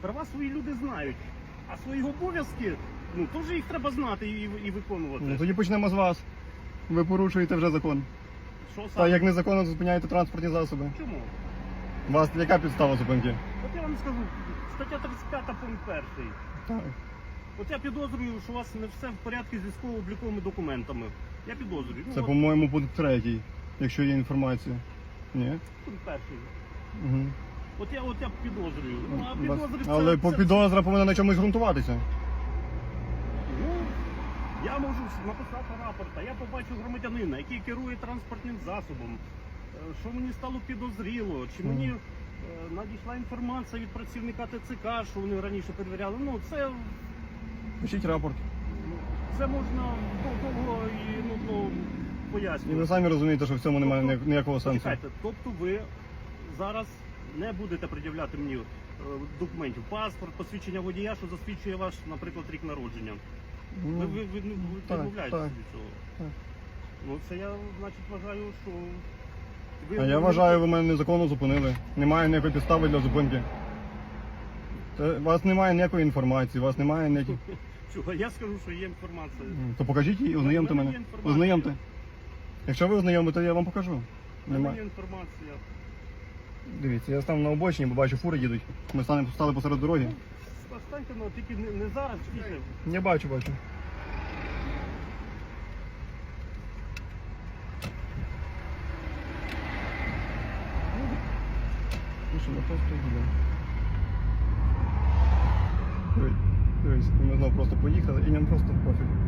Права свої люди знають, а свої обов'язки, ну теж їх треба знати і, і виконувати. Ну тоді почнемо з вас. Ви порушуєте вже закон. Що Та саме? як незаконно зупиняєте транспортні засоби. Чому? У вас яка підстава зупинки? От я вам скажу, стаття 35 пункт 1. Так. От я підозрюю, що у вас не все в порядку з військово-обліковими документами. Я підозрюю. Ну, Це, от по-моєму, пункт третій, якщо є інформація. Ні? пункт перший. Угу. От я от я підозрюю. Ну, а підозри це, Але по це- підозра повинна на чомусь ґрунтуватися. Ну, я можу написати рапорт, а я побачу громадянина, який керує транспортним засобом. Е, Що мені стало підозріло, чи мені е, надійшла інформація від працівника ТЦК, що вони раніше перевіряли. Ну, це, Пишіть рапорт. це можна дов- довго і нудно І ви пояснювати. самі розумієте, що в цьому немає ніяк- ніякого сенсу. Почекайте, тобто ви зараз не будете пред'являти мені е, документів, паспорт, посвідчення водія, що засвідчує ваш, наприклад, рік народження. Ви, Ну, ви, ви, ну, ви відмовляєтеся від цього. так. Ну це я, значить, вважаю, що. Ви, А я вважаю, ви мене незаконно зупинили. Немає ніякої підстави для зупинки. У вас немає ніякої інформації, у вас немає ніяких. Чого? Я скажу, що є інформація. То покажіть її, ознайомте мене. Ознайомте. Якщо ви ознайомите, я вам покажу. Немає. інформація. Дивіться, я стану на обочині, бо бачу, фури їдуть. Ми станемо стали посеред дороги. Ну, Станьте, ну, тільки не, не зараз, тільки. Я бачу, бачу. Ну що, ми просто їдемо. Дивись, ми знову просто поїхали і нам просто пофіг.